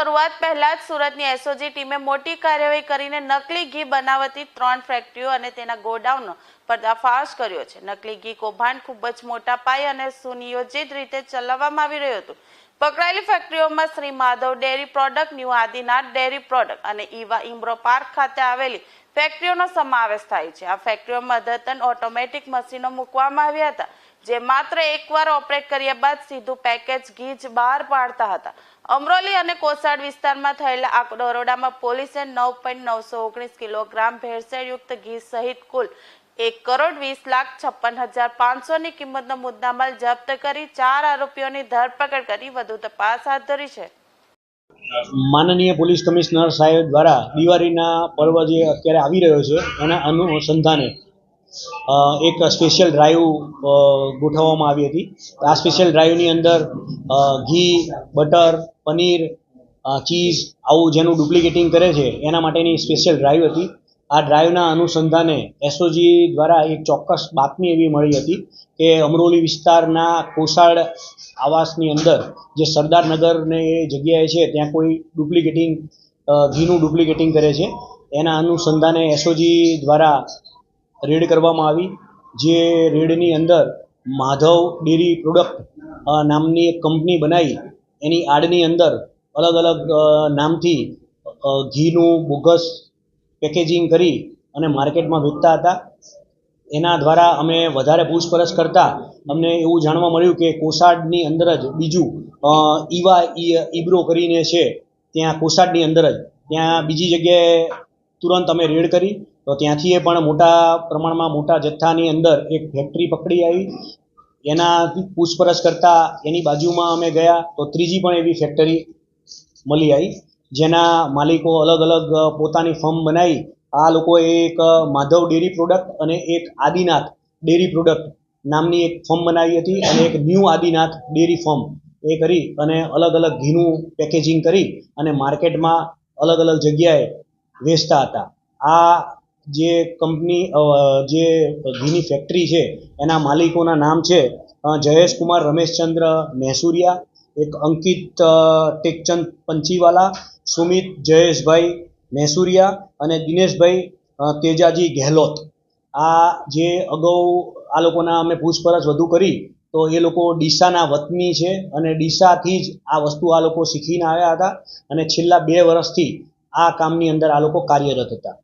શરૂઆત પહેલા જ સુરતની એસઓજી ટીમે મોટી કાર્યવાહી કરીને નકલી ઘી બનાવતી ત્રણ ફેક્ટરીઓ અને તેના ગોડાઉનનો પર્દાફાશ કર્યો છે. નકલી ઘી કૌભાંડ ખૂબ જ મોટા પાયે અને સુનિયોજિત રીતે ચલાવવામાં આવી રહ્યું હતું. પકડાયેલી ફેક્ટરીઓમાં Shri Madhav dairy product new Adinath dairy product અને ઈવા ઇમ્રો પાર્ક ખાતે આવેલી ફેક્ટરીઓનો સમાવેશ થાય છે. આ ફેક્ટરીઓમાં અદ્યતન ઓટોમેટિક મશીનો મૂકવામાં આવ્યા હતા, જે માત્ર એકવાર ઓપરેટ કર્યા બાદ સીધું પેકેજ ઘી જ બહાર પાડતા હતા. અમરોલી અને કોસાડ વિસ્તારમાં થયેલા આ દરોડામાં પોલીસે નવ પોઈન્ટ નવસો ઓગણીસ કિલોગ્રામ ભેળસેળયુક્ત ઘી સહિત કુલ એક કરોડ વીસ લાખ છપ્પન હજાર પાંચસોની કિંમતનો મુદ્દામાલ જપ્ત કરી ચાર આરોપીઓની ધરપકડ કરી વધુ તપાસ હાથ ધરી છે. માનનીય પોલીસ કમિશનર સાહેબ દ્વારા દિવાળીના પર્વ જે અત્યારે આવી રહ્યો છે, એના અનુસંધાને એક સ્પેશિયલ ડ્રાઈવ ગોઠવવામાં આવી હતી. આ સ્પેશિયલ ડ્રાઈવની અંદર ઘી, બટર, પનીર ચીઝ આવું જેનું ડુપ્લિકેટિંગ કરે છે, એના માટેની સ્પેશિયલ ડ્રાઈવ હતી. આ ડ્રાઈવના અનુસંધાને એસઓજી દ્વારા એક ચોક્કસ બાતમી એવી મળી હતી કે અમરોલી વિસ્તારના કોસાડ આવાસની અંદર જે સરદારનગરને એ જગ્યાએ છે, ત્યાં કોઈ ડુપ્લિકેટિંગ ઘીનું ડુપ્લિકેટિંગ કરે છે. એના અનુસંધાને એસઓજી દ્વારા રેડ કરવામાં આવી, જે રેડની અંદર માધવ ડેરી પ્રોડક્ટ નામની એક કંપની બનાવી. એની આડની અંદર અલગ અલગ નામથી ઘીનું બોગસ પેકેજિંગ કરી અને માર્કેટમાં વેચતા હતા. એના દ્વારા અમે વધારે પૂછપરછ કરતા. અમને એવું જાણવા મળ્યું કે કોસાડની અંદર જ બીજું ઈવા ઈબ્રો કરીને છે. ત્યાં કોસાડની અંદર જ. ત્યાં બીજી જગ્યાએ તુરંત અમે રેડ કરી તો ત્યાંથી એ પણ મોટા પ્રમાણમાં મોટા જથ્થાની અંદર એક ફેક્ટરી પકડી આવી. એનાથી પૂછપરછ કરતા એની બાજુમાં અમે ગયા તો ત્રીજી પણ એવી ફેક્ટરી મળી આવી, જેના માલિકો અલગ અલગ પોતાની ફર્મ બનાવી. આ લોકોએ એક માધવ ડેરી પ્રોડક્ટ અને એક આદિનાથ ડેરી પ્રોડક્ટ નામની એક ફર્મ બનાવી હતી અને એક ન્યૂ આદિનાથ ડેરી ફર્મ એ કરી અને અલગ અલગ ઘીનું પેકેજિંગ કરી અને માર્કેટમાં અલગ અલગ જગ્યાએ વેચતા હતા. આ જે કંપની જે ઘીની ફેક્ટરી છે, એના માલિકોના નામ છે જયેશ કુમાર રમેશચંદ્ર મહેસુરિયા એક અંકિત ટેકચંદ પંચીવાલા, સુમિત જયેશભાઈ મહેસુરિયા અને દિનેશભાઈ તેજાજી ગેહલોત. આ જે અગાઉ આ લોકોના અમે પૂછપરછ વધુ કરી, તો એ લોકો ડીસાના વતની છે અને ડીસાથી જ આ વસ્તુ આ લોકો શીખીને આવ્યા હતા અને છેલ્લા બે વર્ષથી આ કામની અંદર આ લોકો કાર્યરત હતા.